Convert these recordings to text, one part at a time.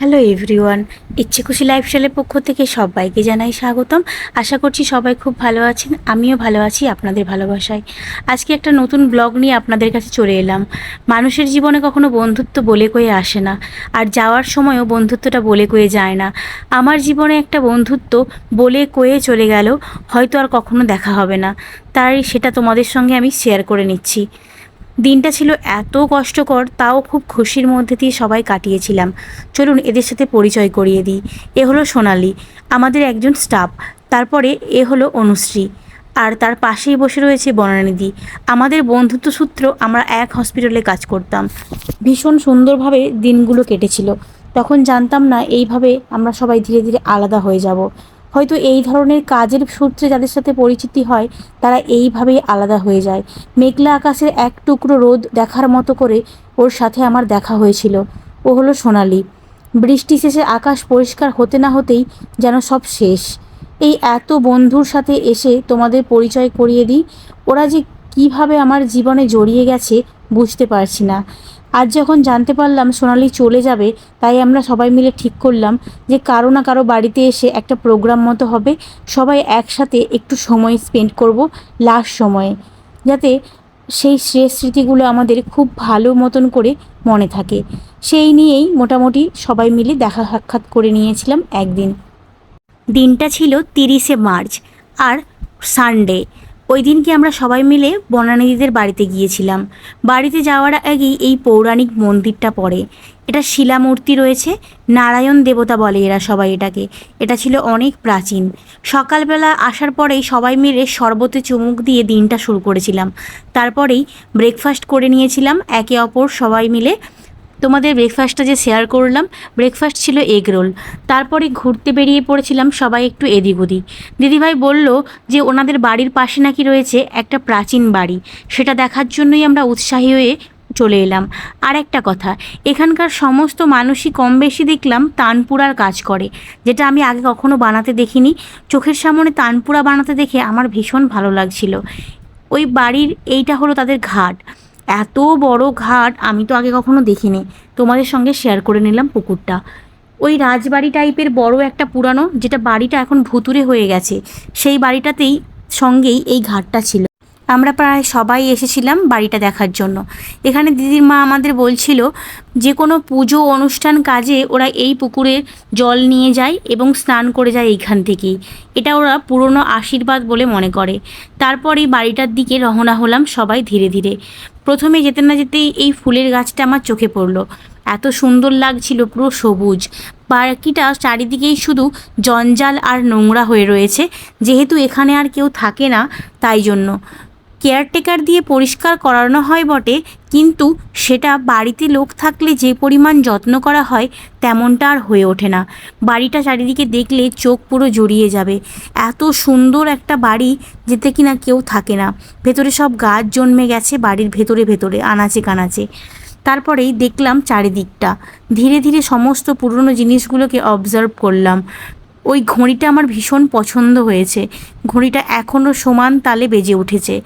Hello everyone ইচ্ছে খুশি লাইফস্টাইলের পক্ষ থেকে সবাইকে জানাই স্বাগতম। আশা করছি সবাই খুব ভালো আছেন। আমিও ভালো আছি, আপনাদের ভালোবাসায়। আজকে একটা নতুন ব্লগ নিয়ে আপনাদের কাছে চলে এলাম। মানুষের জীবনে কখনো বন্ধুত্ব বলে কয়ে আসে না, আর যাওয়ার সময়ও বন্ধুত্বটা বলে কয়ে যায় না। আমার জীবনে একটা বন্ধুত্ব বলে কয়ে চলে গেল, হয়তো আর কখনো দেখা হবে না। তাই সেটা তোমাদের সঙ্গে আমি শেয়ার করে নিচ্ছি। দিনটা ছিল এত কষ্টকর, তাও খুব খুশির মধ্যে দিয়ে সবাই কাটিয়েছিলাম। চলুন এদের সাথে পরিচয় করিয়ে দিই। এ হলো সোনালি, আমাদের একজন স্টাফ। তারপরে এ হলো অনুশ্রী। আর তার পাশেই বসে রয়েছে বনানিধি। আমাদের বন্ধুত্ব সূত্র আমরা এক হসপিটালে কাজ করতাম। ভীষণ সুন্দরভাবে দিনগুলো কেটেছিল। তখন জানতাম না, এইভাবে আমরা সবাই ধীরে ধীরে আলাদা হয়ে যাব। হয়তো এই ধরনের কাজের সূত্রে যাদের সাথে পরিচিতি হয়, তারা এইভাবেই আলাদা হয়ে যায়। মেঘলা আকাশের এক টুকরো রোদ দেখার মতো করে ওর সাথে আমার দেখা হয়েছিল। ও হলো সোনালি। বৃষ্টি শেষে আকাশ পরিষ্কার হতে না হতেই যেন সব শেষ। এই এত বন্ধুর সাথে এসে তোমাদের পরিচয় করিয়ে দিই, ওরা যে কীভাবে আমার জীবনে জড়িয়ে গেছে বুঝতে পারছি না। আজ যখন জানতে পারলাম সোনালি চলে যাবে, তাই আমরা সবাই মিলে ঠিক করলাম যে কারও না কারও বাড়িতে এসে একটা প্রোগ্রাম মতো হবে। সবাই একসাথে একটু সময় স্পেন্ড করব লাস্ট সময়ে। যাতে সেই শেষ স্মৃতিগুলো আমাদের খুব ভালো মতন করে মনে থাকে। সেই নিয়েই মোটামুটি সবাই মিলে দেখা সাক্ষাৎ করে নিয়েছিলাম একদিন। দিনটা ছিল তিরিশে মার্চ, আর সানডে ওই দিনকে আমরা সবাই মিলে বনানীদিদের বাড়িতে গিয়েছিলাম। বাড়িতে যাওয়ার আগেই এই পৌরাণিক মন্দিরটা পড়ে। এটা শিলামূর্তি রয়েছে, নারায়ণ দেবতা বলে এরা সবাই এটাকে। এটা ছিল অনেক প্রাচীন। সকালবেলা আসার পরেই সবাই মিলে শরবতে চুমুক দিয়ে দিনটা শুরু করেছিলাম। তারপরেই ব্রেকফাস্ট করে নিয়েছিলাম। একে অপর সবাই মিলে তোমাদের ব্রেকফাস্টটা যে শেয়ার করলাম ব্রেকফাস্ট ছিল এগ রোল তারপরে ঘুরতে বেরিয়ে পড়েছিলাম সবাই একটু এদিক ওদিক। দিদিভাই বলল যে ওনাদের বাড়ির পাশে নাকি রয়েছে একটা প্রাচীন বাড়ি। সেটা দেখার জন্যই আমরা উৎসাহী হয়ে চলে এলাম। আর একটা কথা, এখানকার সমস্ত মানুষই কম বেশি দেখলাম তানপুরার কাজ করে, যেটা আমি আগে কখনো বানাতে দেখিনি। চোখের সামনে তানপুরা বানাতে দেখে আমার ভীষণ ভালো লাগছিল। ওই বাড়ির এইটা হলো তাদের ঘাট। এত বড় ঘাট আমি তো আগে কখনো দেখিনি। তোমাদের সঙ্গে শেয়ার করে নিলাম পুকুরটা। ওই রাজবাড়ি টাইপের বড় একটা পুরানো, যেটা বাড়িটা এখন ভুতুরে হয়ে গেছে, সেই বাড়িটাতেই সঙ্গেই এই ঘাটটা ছিল। আমরা প্রায় সবাই এসেছিলাম বাড়িটা দেখার জন্য। এখানে দিদির মা আমাদের বলছিল যে কোনো পুজো অনুষ্ঠান কাজে ওরা এই পুকুরে জল নিয়ে যায় এবং স্নান করে যায় এইখান থেকেই। এটা ওরা পুরনো আশীর্বাদ বলে মনে করে। তারপরেই বাড়িটার দিকে রওনা হলাম সবাই ধীরে ধীরে। প্রথমে যেতে না যেতেই এই ফুলের গাছটা আমার চোখে পড়ল। এত সুন্দর লাগছিল পুরো সবুজ। বাকিটা চারিদিকেই শুধু জঞ্জাল আর নোংরা হয়ে রয়েছে। যেহেতু এখানে আর কেউ থাকে না, তাই জন্য। কেয়ারটেকার দিয়ে পরিষ্কার করানো হয় বটে, কিন্তু সেটা বাড়িতে লোক থাকলে যে পরিমাণ যত্ন করা হয় তেমনটা আর হয়ে ওঠে না। বাড়িটা চারিদিকে দেখলে চোখ পুরো জড়িয়ে যাবে। এত সুন্দর একটা বাড়ি যেতে কিনা কেউ থাকে না। ভেতরে সব গাছ জন্মে গেছে বাড়ির ভেতরে ভেতরে, আনাচে কানাচে। তারপরেই দেখলাম চারিদিকটা। ধীরে ধীরে সমস্ত পুরনো জিনিসগুলোকে অবজার্ভ করলাম। ওই ঘড়িটা আমার ভীষণ পছন্দ হয়েছে। ঘড়িটা এখনও সমান তালে বেজে উঠেছে।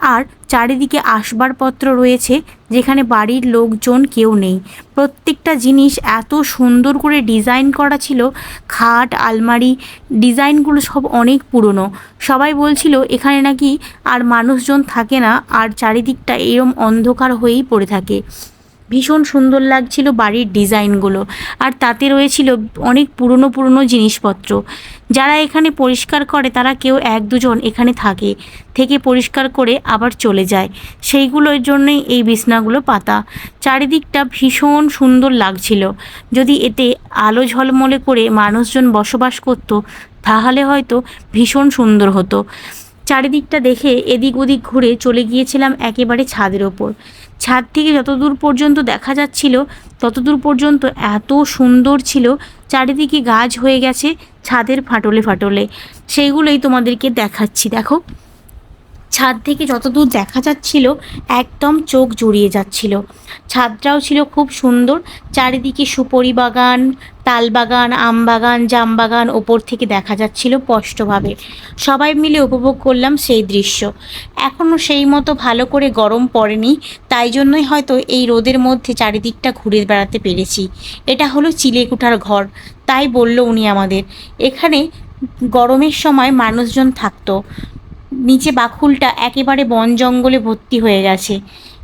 আর চারিদিকে আসবাবপত্র রয়েছে যেখানে বাড়ির লোকজন কেউ নেই। প্রত্যেকটা জিনিস এত সুন্দর করে ডিজাইন করা ছিল, খাট, আলমারি, ডিজাইনগুলো সব অনেক পুরনো। সবাই বলছিল, এখানে নাকি আর মানুষজন থাকে না, আর চারিদিকটা এরম অন্ধকার হয়েই পড়ে থাকে। ভীষণ সুন্দর লাগছিল বাড়ির ডিজাইনগুলো। আর তাতে রয়েছিল অনেক পুরনো পুরনো জিনিসপত্র। যারা এখানে পরিষ্কার করে তারা কেউ এক, দুজন এখানে থাকে, থেকে পরিষ্কার করে আবার চলে যায়। সেইগুলোর জন্যই এই বিছনাগুলো পাতা। চারিদিকটা ভীষণ সুন্দর লাগছিল। যদি এতে আলো ঝলমলে করে মানুষজন বসবাস করতো, তাহলে হয়তো ভীষণ সুন্দর হতো। চারিদিকটা দেখে এদিক ওদিক ঘুরে চলে গিয়েছিলাম একেবারে ছাদের ওপর। ছাদ থেকে যতদূর পর্যন্ত দেখা যাচ্ছিল, ততদূর পর্যন্ত এত সুন্দর ছিল, চারিদিকে গাছ হয়ে গেছে ছাদের ফাটলে ফাটলে। সেইগুলোই তোমাদেরকে দেখাচ্ছি, দেখো। ছাদ থেকে যতদূর দেখা যাচ্ছিল, একদম চোখ জুড়িয়ে যাচ্ছিল। ছাদটাও ছিল খুব সুন্দর, চারিদিকে সুপরি বাগান তাল বাগান আম বাগান জাম বাগান ওপর থেকে দেখা যাচ্ছিল স্পষ্টভাবে। সবাই মিলে উপভোগ করলাম সেই দৃশ্য। এখনও সেই মতো ভালো করে গরম পড়েনি, তাই জন্যই হয়তো এই রোদের মধ্যে চারিদিকটা ঘুরে বেড়াতে পেরেছি। এটা হলো চিলেকুঠার ঘর, তাই বলল উনি আমাদের। এখানে গরমের সময় মানুষজন থাকতো। নিচে বাকুলটা একেবারে বন জঙ্গলে ভর্তি হয়ে গেছে।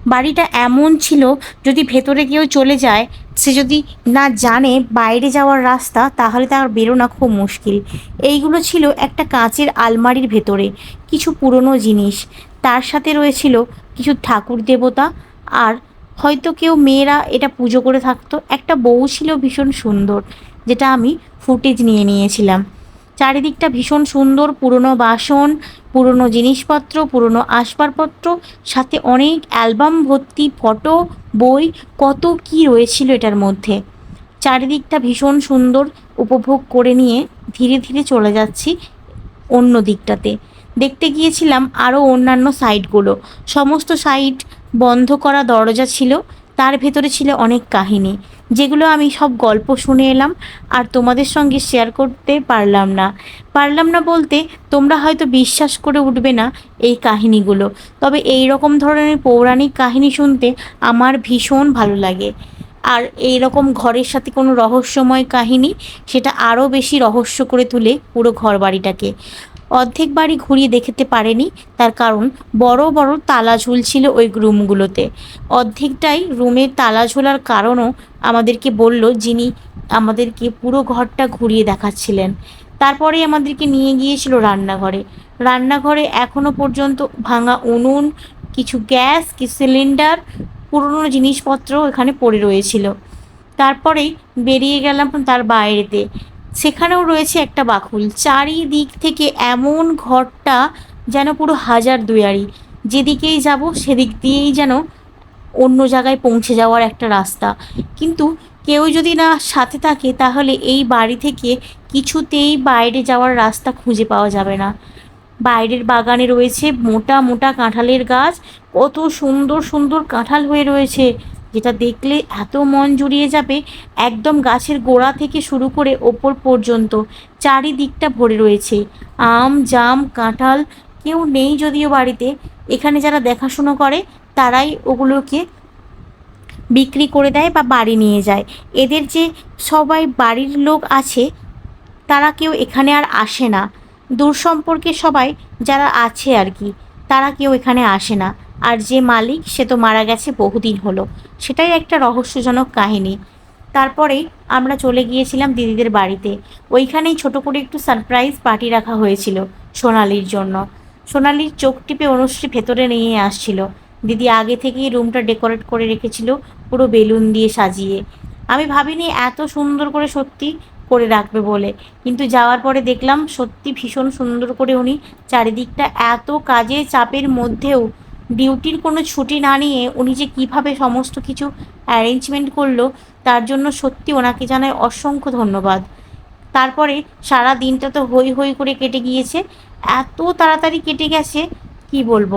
বাড়িটা এমন ছিল, যদি ভেতরে কেউ চলে যায়, সে যদি না জানে বাইরে যাওয়ার রাস্তা, তাহলে তার বেরোনো খুব মুশকিল। এইগুলো ছিল একটা কাঁচের আলমারির ভেতরে, কিছু পুরনো জিনিস। তার সাথে রয়েছিল কিছু ঠাকুর দেবতা, আর হয়তো কেউ মেয়েরা এটা পুজো করে থাকতো। একটা বউ ছিল ভীষণ সুন্দর, যেটা আমি ফুটেজ নিয়ে নিয়েছিলাম। চারিদিকটা ভীষণ সুন্দর, পুরনো বাসন, পুরনো জিনিসপত্র, পুরনো আসবাবপত্র, সাথে অনেক অ্যালবাম ভর্তি ফটো, বই, কত কি রয়েছিল এটার মধ্যে। চারিদিকটা ভীষণ সুন্দর উপভোগ করে নিয়ে ধীরে ধীরে চলে যাচ্ছি অন্য দিকটাতে। দেখতে গিয়েছিলাম আরও অন্যান্য সাইটগুলো সমস্ত সাইট বন্ধ করা দরজা ছিল। তার ভেতরে ছিল অনেক কাহিনী, যেগুলো আমি সব গল্প শুনে এলাম আর তোমাদের সঙ্গে শেয়ার করতে পারলাম না। পারলাম না বলতে তোমরা হয়তো বিশ্বাস করে উঠবে না এই কাহিনীগুলো, তবে এই রকম ধরনের পৌরাণিক কাহিনী শুনতে আমার ভীষণ ভালো লাগে। আর এই রকম ঘরের সাথে কোনো রহস্যময় কাহিনী, সেটা আরও বেশি রহস্য করে তুলে পুরো ঘর বাড়িটাকে অর্ধেক বাড়ি ঘুরিয়ে দেখতে পারেনি। তার কারণ বড় বড় তালা ঝুলছিল ওই রুমগুলোতে। অর্ধেকটাই রুমের তালা ঝোলার কারণও আমাদেরকে বলল যিনি আমাদেরকে পুরো ঘরটা ঘুরিয়ে দেখাচ্ছিলেন। তারপরে আমাদেরকে নিয়ে গিয়েছিল রান্নাঘরে। রান্নাঘরে এখনও পর্যন্ত ভাঙা উনুন, কিছু গ্যাস, কিছু সিলিন্ডার, পুরনো জিনিসপত্র এখানে পড়ে রয়েছিল। তারপরেই বেরিয়ে গেলাম তার বাইরেতে। সেখানেও রয়েছে একটা বাকুল। চারিদিক থেকে এমন ঘরটা যেন পুরো হাজার দুয়ারি। যেদিকেই যাব, সেদিক দিয়েই যেন অন্য জায়গায় পৌঁছে যাওয়ার একটা রাস্তা। কিন্তু কেউ যদি না সাথে থাকে, তাহলে এই বাড়ি থেকে কিছুতেই বাইরে যাওয়ার রাস্তা খুঁজে পাওয়া যাবে না। বাইরের বাগানে রয়েছে মোটা মোটা কাঁঠালের গাছ। কত সুন্দর সুন্দর কাঁঠাল হয়ে রয়েছে। যেটা দেখলে এত মন জুড়িয়ে যাবে একদম গাছের গোড়া থেকে শুরু করে ওপর পর্যন্ত, চারিদিকটা ভরে রয়েছে। আম, জাম, কাঁঠাল, কেউ নেই যদিও বাড়িতে। এখানে যারা দেখাশুনো করে, তারাই ওগুলোকে বিক্রি করে দেয় বা বাড়ি নিয়ে যায়। এদের যে সবাই বাড়ির লোক আছে, তারা কেউ এখানে আর আসে না। দূর সম্পর্কে সবাই যারা আছে আর কি, তারা কেউ এখানে আসে না। আর যে মালিক, সে তো মারা গেছে বহুদিন হলো। সেটাই একটা রহস্যজনক কাহিনী। তারপরে আমরা চলে গিয়েছিলাম দিদিদের বাড়িতে। ওইখানেই ছোট করে একটু সারপ্রাইজ পার্টি রাখা হয়েছিল সোনালির জন্য। সোনালির চোখ টিপে অনুশ্রী ভেতরে নিয়ে আসছিল। দিদি আগে থেকেই রুমটা ডেকোরেট করে রেখেছিল পুরো বেলুন দিয়ে সাজিয়ে। আমি ভাবিনি এত সুন্দর করে সত্যি করে রাখবে বলে। কিন্তু যাওয়ার পরে দেখলাম সত্যি ভীষণ সুন্দর করে উনি চারিদিকটা এত কাজে চাপের মধ্যেও ডিউটির কোনো ছুটি না নিয়ে উনি যে কীভাবে সমস্ত কিছু অ্যারেঞ্জমেন্ট করল, তার জন্য সত্যি ওনাকে জানায় অসংখ্য ধন্যবাদ। তারপরে সারা দিনটা তো হই হই করে কেটে গিয়েছে। এত তাড়াতাড়ি কেটে গেছে, কি বলব?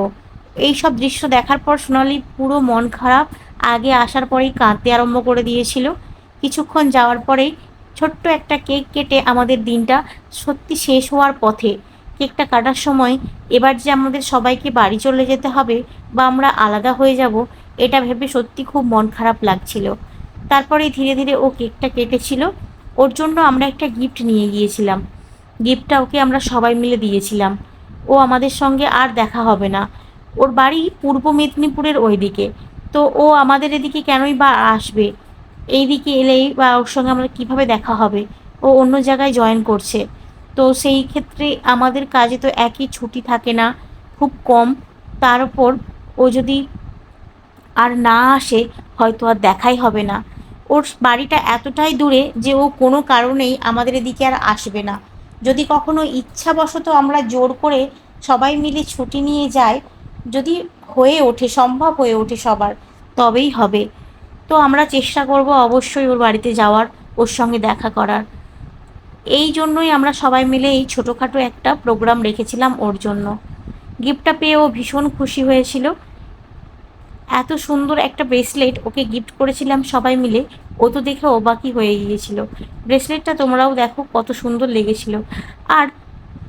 এই সব দৃশ্য দেখার পর সোনালি পুরো মন খারাপ, আগে আসার পরেই কাঁদতে আরম্ভ করে দিয়েছিল। কিছুক্ষণ যাওয়ার পরেই ছোট্ট একটা কেক কেটে আমাদের দিনটা সত্যি শেষ হওয়ার পথে কেকটা কাটার সময় এবার যে আমাদের সবাইকে বাড়ি চলে যেতে হবে বা আমরা আলাদা হয়ে যাব, এটা ভেবে সত্যি খুব মন খারাপ লাগছিল। তারপরে ধীরে ধীরে ও কেকটা কেটেছিল। ওর জন্য আমরা একটা গিফট নিয়ে গিয়েছিলাম। গিফটটা ওকে আমরা সবাই মিলে দিয়েছিলাম। ও আমাদের সঙ্গে আর দেখা হবে না। ওর বাড়ি পূর্ব মেদিনীপুরের ওই দিকে তো ও আমাদের এদিকে কেনই বা আসবে? এই দিকে এলেই বা ওর সঙ্গে আমরা কীভাবে দেখা হবে? ও অন্য জায়গায় জয়েন করছে। তো সেই ক্ষেত্রে আমাদের কাজে তো একই ছুটি থাকে না, খুব কম। তার উপর ও যদি আর না আসে, হয়তো আর দেখাই হবে না। ওর বাড়িটা এতটাই দূরে যে ও কোনো কারণেই আমাদের এদিকে আর আসবে না। যদি কখনো ইচ্ছাবশত আমরা জোর করে সবাই মিলে ছুটি নিয়ে যাই, যদি হয়ে ওঠে, সম্ভব হয়ে ওঠে সবার, তবেই হবে। তো আমরা চেষ্টা করব অবশ্যই ওর বাড়িতে যাওয়ার, ওর সঙ্গে দেখা করার। এই জন্যই আমরা সবাই মিলে এই ছোটোখাটো একটা প্রোগ্রাম রেখেছিলাম ওর জন্য। গিফটটা পেয়ে ও ভীষণ খুশি হয়েছিল। এত সুন্দর একটা ব্রেসলেট ওকে গিফট করেছিলাম সবাই মিলে। ও তো দেখে অবাকই হয়ে গিয়েছিল। ব্রেসলেটটা তোমরাও দেখো কত সুন্দর লেগেছিল। আর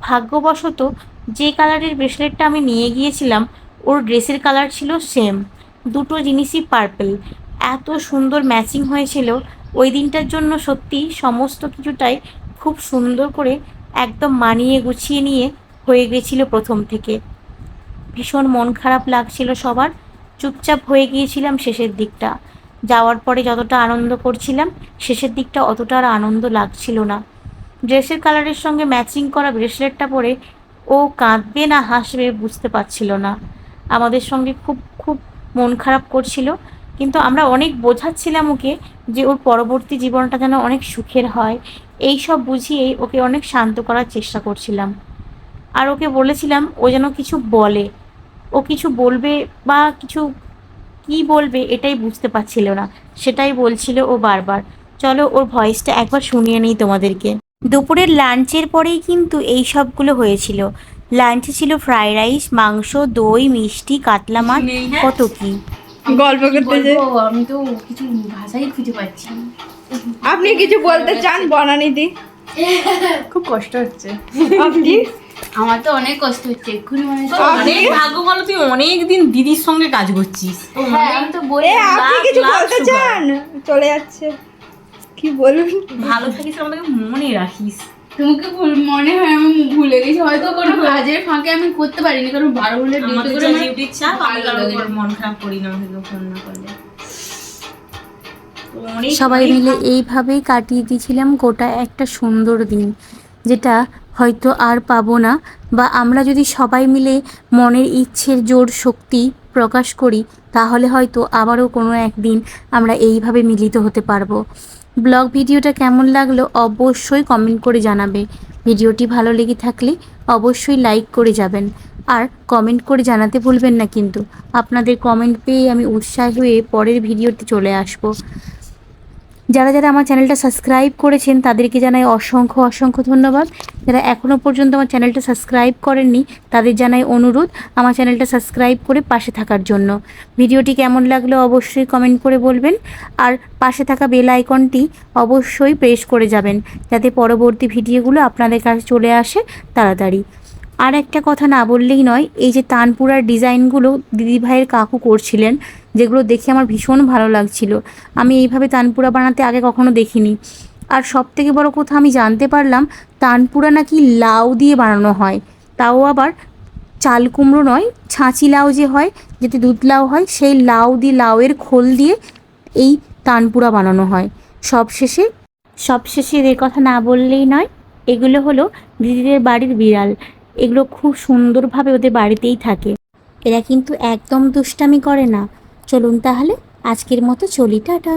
ভাগ্যবশত যে কালারের ব্রেসলেটটা আমি নিয়ে গিয়েছিলাম, ওর ড্রেসের কালার ছিল সেম দুটো জিনিসই পার্পেল এত সুন্দর ম্যাচিং হয়েছিল। ওই দিনটার জন্য সত্যি সমস্ত কিছুটাই খুব সুন্দর করে একদম মানিয়ে গুছিয়ে নিয়ে হয়ে গেছিল প্রথম থেকে। ভীষণ মন খারাপ লাগছিল সবার। চুপচাপ হয়ে গিয়েছিলাম শেষের দিকটা। যাওয়ার পরে যতটা আনন্দ করছিলাম, শেষের দিকটা অতটা আর আনন্দ লাগছিল না। ড্রেসের কালারের সঙ্গে ম্যাচিং করা ব্রেসলেটটা পরে ও কাঁদবে না হাসবে বুঝতে পারছিল না। আমাদের সঙ্গে খুব খুব মন খারাপ করছিল, কিন্তু আমরা অনেক বোঝাচ্ছিলাম ওকে যে ওর পরবর্তী জীবনটা যেন অনেক সুখের হয়। এই সব বুঝিয়েই ওকে অনেক শান্ত করার চেষ্টা করছিলাম। আর ওকে বলেছিলাম ও যেন কিছু বলে। ও কিছু বলবে বা কিছু কি বলবে এটাই বুঝতে পারছিল না। সেটাই বলছিল ও বারবার। চলো ওর ভয়েসটা একবার শুনিয়ে নিই তোমাদেরকে। দুপুরের লাঞ্চের পরেই কিন্তু এই সবগুলো হয়েছিল। লাঞ্চে ছিল ফ্রাইড রাইস মাংস দই মিষ্টি কাতলা মাছ? কত কি। গল্প করতে যে আমি তো কিছু ভাষাই খুঁজে পাচ্ছি আপনি কিছু বলতে চান বনানিদি? খুব কষ্ট হচ্ছে। আপনি আমার তো অনেক কষ্ট হচ্ছে এক্ষুনি মনে হচ্ছে অনেক ভাগ্য বলো তুই অনেক দিন দিদির সঙ্গে কাজ করছিস। হ্যাঁ আমি তো এ আপনি কিছু বলতে চান? চলে যাচ্ছে। কি বলুন ভালো থাকিস আমাদেরকে মনে রাখিস। তোমাকে মনে হয় আমি ভুলে গেছি। হয়তো কোনো কাজের ফাঁকে আমি করতে পারিনি কারণ বারো হলে ডিউটি করে আমার চাপ। মন খারাপ করি না আমাকে ফোন না করলে। সবাই মিলে এইভাবেই কাটিয়ে দিয়েছিলাম গোটা একটা সুন্দর দিন যেটা হয়তো আর পাবো না। বা আমরা যদি সবাই মিলে মনের ইচ্ছের জোর শক্তি প্রকাশ করি তাহলে হয়তো আবারও কোনো একদিন আমরা এইভাবে মিলিত হতে পারব। ব্লগ ভিডিওটা কেমন লাগল অবশ্যই কমেন্ট করে জানাবে। ভিডিওটি ভালো লেগে থাকলে অবশ্যই লাইক করে যাবেন। আর কমেন্ট করে জানাতে ভুলবেন না কিন্তু। আপনাদের কমেন্ট পেয়ে আমি উৎসাহ হয়ে পরের ভিডিওতে চলে আসব। যারা যারা আমার চ্যানেলটা সাবস্ক্রাইব করেছেন, তাদেরকে জানাই অসংখ্য অসংখ্য ধন্যবাদ। যারা এখনও পর্যন্ত আমার চ্যানেলটা সাবস্ক্রাইব করেননি, তাদের জানাই অনুরোধ আমার চ্যানেলটা সাবস্ক্রাইব করে পাশে থাকার জন্য। ভিডিওটি কেমন লাগল অবশ্যই কমেন্ট করে বলবেন। আর পাশে থাকা বেল আইকনটি অবশ্যই প্রেস করে যাবেন, যাতে পরবর্তী ভিডিওগুলো আপনাদের কাছে চলে আসে তাড়াতাড়ি। আর একটা কথা না বললেই নয়, এই যে তানপুরার ডিজাইনগুলো দিদিভাইয়ের কাকু করছিলেন যেগুলো দেখে আমার ভীষণ ভালো লাগছিল। আমি এইভাবে তানপুরা বানাতে আগে কখনো দেখিনি। আর সব থেকে বড় কথা আমি জানতে পারলাম, তানপুরা নাকি লাউ দিয়ে বানানো হয়। তাও আবার চাল কুমড়ো নয়, ছাঁচি লাউ যে হয়, যেটি দুধ লাউ হয়, সেই লাউ দিয়ে, লাউয়ের খোল দিয়ে এই তানপুরা বানানো হয়। সবশেষে সবশেষে এদের কথা না বললেই নয়, এগুলো হলো দিদিদের বাড়ির বিড়াল। এগুলো খুব সুন্দরভাবে ওদের বাড়িতেই থাকে। এরা কিন্তু একদম দুষ্টামি করে না। চলুন তাহলে আজকের মতো চলি টাটা।